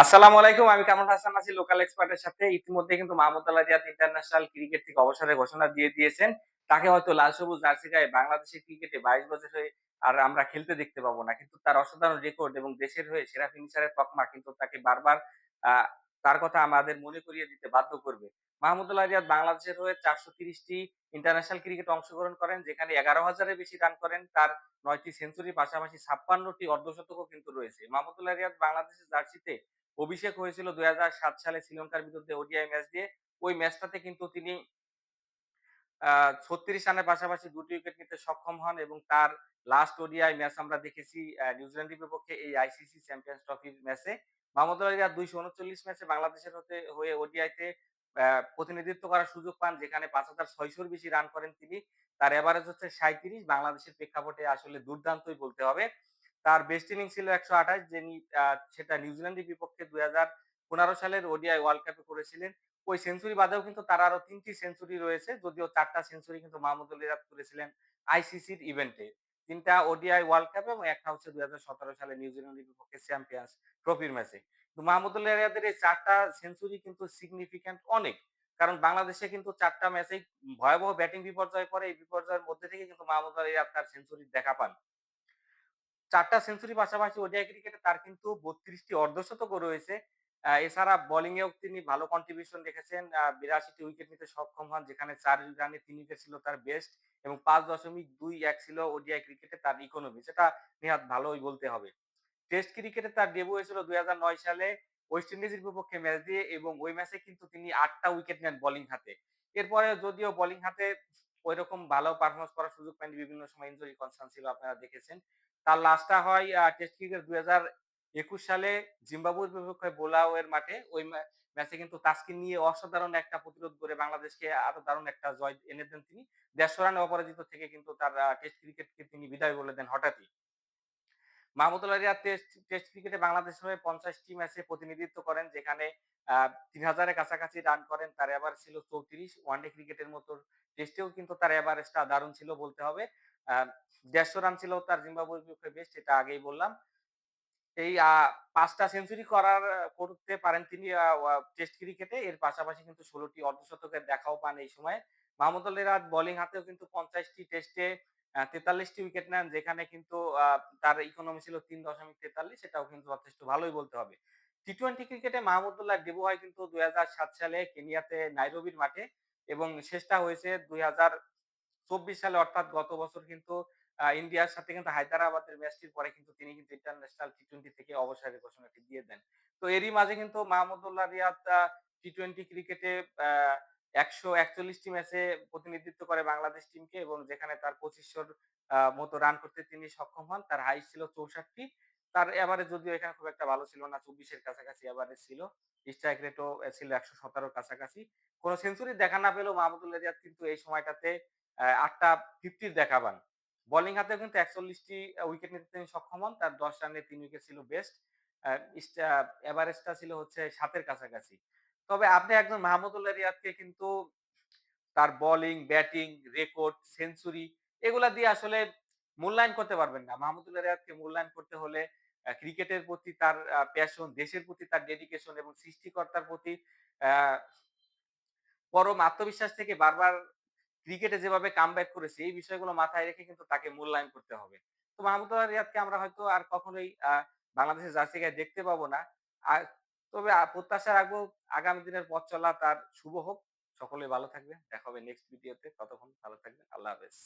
আসসালামু আলাইকুম, আমি কামরুল হাসান আছি লোকাল এক্সপার্টের সাথে। ইতিমধ্যে কিন্তু Mahmudullah Riyad international cricket থেকে অবসরের ঘোষণা দিয়ে দিয়েছেন। তাকে হয়তো লাল সবুজ জার্সি গায়ে বাংলাদেশের ক্রিকেটে বাইশ বছর হয়ে আর আমরা খেলতে দেখতে পাবো না। কিন্তু তার অসাধারণ রেকর্ড এবং দেশের হয়ে সেরা ফিনিশারের তকমা কিন্তু তাকে বারবার তার কথা আমাদের মনে করিয়ে দিতে বাধ্য করবে। মাহমুদুল্লাহ রিয়াদ বাংলাদেশের হয়ে চারশো তিরিশটি ইন্টারন্যাশনাল ক্রিকেট অংশগ্রহণ করেন, যেখানে এগারো হাজারের বেশি রান করেন। তার নয়টি সেঞ্চুরির পাশাপাশি ছাপ্পান্নটি অর্ধশতকও কিন্তু রয়েছে। মাহমুদুল্লাহ রিয়াদ বাংলাদেশের জার্সিতে অভিষেক হয়েছিল ২০০৭ সালে শ্রীলঙ্কার বিরুদ্ধে ওডিআই ম্যাচ দিয়ে। ওই ম্যাচটাতে কিন্তু তিনি আ ৩৬ রানের পাশাপাশি ২ টি উইকেট নিতে সক্ষম হন এবং তার লাস্ট ওডিআই ম্যাচ আমরা দেখেছি নিউজিল্যান্ডের বিপক্ষে এই আইসিসি চ্যাম্পিয়ন্স ট্রফির ম্যাচে। মাহমুদ আলী রিয়াদ ২৩৯ ম্যাচে বাংলাদেশের হতে হয়ে ওডিআইতে প্রতিনিধিত্ব করার সুযোগ পান যেখানে ৫,৬০০ র বেশি রান করেন তিনি। তার এভারেজ হচ্ছে ৩৭ বাংলাদেশের প্রেক্ষাপটে আসলে দুর্দান্তই বলতে হবে। তার বেস্ট ইনিংস ছিল ১২৮ যিনি সেটা নিউজিল্যান্ডের বিপক্ষে ২০১৫ সালের ওডিআই ওয়ার্ল্ড কাপে করেছিলেন। ওই সেঞ্চুরি বাদেও কিন্তু তার আরও ৩ টি সেঞ্চুরি রয়েছে। যদিও ৪ টা সেঞ্চুরি কিন্তু মাহমুদুল রিয়াদ করেছিলেন আইসিসির ইভেন্টে। ৩ টা ওডিআই ওয়ার্ল্ড কাপে এবং একটা হচ্ছে ২০১৭ সালে নিউজিল্যান্ডের বিপক্ষে চ্যাম্পিয়ন্স ট্রফির ম্যাচে। কিন্তু মাহমুদুল্লাহ রিয়াদের এই ৪ টা সেঞ্চুরি কিন্তু সিগনিফিক্যান্ট অনেক। কারণ বাংলাদেশে কিন্তু ৪ টা ম্যাচেই ভয়াবহ ব্যাটিং বিপর্যয় পরে এই বিপর্যয়ের মধ্যে থেকে কিন্তু মাহমুদুল্লাহ রিয়াদ তার সেঞ্চুরির দেখা পান। ৪ টা সেঞ্চুরি পাশাপাশি ওডিআই ক্রিকেটে তার কিন্তু ৩২ টি অর্ধশতকও রয়েছে। এছাড়া বোলিং এও তিনি ভালো কন্ট্রিবিউশন রেখেছেন। আ ৮২ টি উইকেট নিতে সক্ষম হন, যেখানে ৪ রানে ৩ উইকেট ছিল তার বেস্ট এবং ৫.২১ ছিল ওডিআই ক্রিকেটে তার ইকোনমি। সেটা নেহাত ভালোই বলতে হবে। টেস্ট ক্রিকেটে তার ডেবু হয়েছিল ২০০৯ সালে ওয়েস্ট ইন্ডিজের বিপক্ষে ম্যাচ দিয়ে এবং ওই ম্যাচে কিন্তু তিনি আটটা উইকেট নেন বোলিং হাতে। এরপরে যদিও বোলিং হাতে ঐরকম ভালো পারফরম্যান্স করার সুযোগ পায়নি। বিভিন্ন সময় ইনজুরি কনসার্ন ছিল, আপনারা দেখেছেন। তার লাস্টটা হয় টেস্ট ক্রিকেট ২০২১ সালে জিম্বাবুয়ের বিপক্ষে বোলাওয়ের মাঠে। ওই ম্যাচে কিন্তু তাসকিন নিয়ে অসাধারণ একটা প্রতিরোধ করে বাংলাদেশকে আরও দারুণ একটা জয় এনে দেন তিনি। ১৫০ রানে অপরাজিত থেকে কিন্তু তার টেস্ট ক্রিকেটকে তিনি বিদায় বলে দেন হঠাৎই। মাহমুদুল্লাহ রিয়াদ টেস্ট ক্রিকেটে বাংলাদেশের হয়ে ৫০ টি ম্যাচে প্রতিনিধিত্ব করেন, যেখানে ৩০০০ এর কাছাকাছি রান করেন। তার এভারেজ ছিল ৩৪ ওয়ানডে ক্রিকেটের মতো টেস্টেও কিন্তু তার এভারেজটা দারুণ ছিল বলতে হবে। ১৫০ রান ছিল তার জিম্বাবুয়ের বিপক্ষে বেস্ট এটা আগেই বললাম। এই ৫ সেঞ্চুরি করার, করতে পারেন তিনি টেস্ট ক্রিকেটে। এর পাশাপাশি কিন্তু ১৬ টি অর্ধশতকের দেখাও পান এই সময়ে। মাহমুদুল্লাহ রিয়াদ বোলিং হাতেও কিন্তু ৫০ টি টেস্টে আ ৪৩ টি উইকেট নেন, যেখানে কিন্তু তার ইকোনমি ছিল ৩.৪৩ সেটাও কিন্তু যথেষ্ট ভালোই বলতে হবে। টি-টোয়েন্টি ক্রিকেটে মাহমুদুল্লাহর ডেবু হয় কিন্তু ২০০৭ সালে কেনিয়াতে নাইরোবির মাঠে এবং শেষটা হয়েছে ২০২৪ সালে, অর্থাৎ গত বছর কিন্তু ইন্ডিয়ার সাথে কিন্তু হায়দ্রাবাদের ম্যাচটির পরে কিন্তু তিনি কিন্তু ইন্টারন্যাশনাল টি-টোয়েন্টি থেকে অবসরের ঘোষণাটি দিয়ে দেন। তো এরই মাঝে কিন্তু মাহমুদুল্লাহ রিয়াদ টি-টোয়েন্টি ক্রিকেটে আ ১৪১ টি ম্যাচে প্রতিনিধিত্ব করে বাংলাদেশ টিমকে এবং যেখানে তার ২৫০০ আ মতো রান করতে তিনি সক্ষম হন। তার হাইস্ট ছিল ৬৪ তার এভারেজ যদিও এখানে খুব একটা ভালো ছিল না। ২৪ এর কাছাকাছি এভারেজ ছিল। স্ট্রাইক রেটও ছিল ১১৭ র কাছাকাছি। কোন সেঞ্চুরির দেখা না পেলেও মাহমুদুল্লাহ রিয়াদ কিন্তু এই সময়টাতে আ ৮ টা 50 র দেখা পান। বোলিং হাতেও কিন্তু ৪১ টি আ উইকেট নিতে তিনি সক্ষম হন। তার ১০ রানে ৩ উইকেট ছিল বেস্ট। এভারেজটা ছিল হচ্ছে সাতের কাছাকাছি। তবে আপনি একজন মাহমুদুল্লাহ রিয়াদকে কিন্তু তার বোলিং, ব্যাটিং, রেকর্ড, সেঞ্চুরি এগুলা দিয়ে আসলে মূল্যায়ন করতে পারবেন না। মাহমুদুল্লাহ রিয়াদকে মূল্যায়ন করতে হলে ক্রিকেটের প্রতি তার প্যাশন, দেশের প্রতি তার ডেডিকেশন এবং সৃষ্টিকর্তার প্রতি পরম আত্মবিশ্বাস থেকে বারবার ক্রিকেটে যেভাবে কামব্যাক করেছে এই বিষয়গুলো মাথায় রেখে কিন্তু তাকে মূল্যায়ন করতে হবে। তো মাহমুদুল্লাহ রিয়াদকে আমরা হয়তো আর কখনোই বাংলাদেশের জার্সি গায়ে দেখতে পাবো না। তবে প্রত্যাশা রাখব আগামী দিনের পথ চলা তার শুভ হোক। সকলে ভালো থাকবেন। দেখা হবে নেক্সট ভিডিওতে। ততক্ষণ ভালো থাকবেন। আল্লাহ হাফেজ।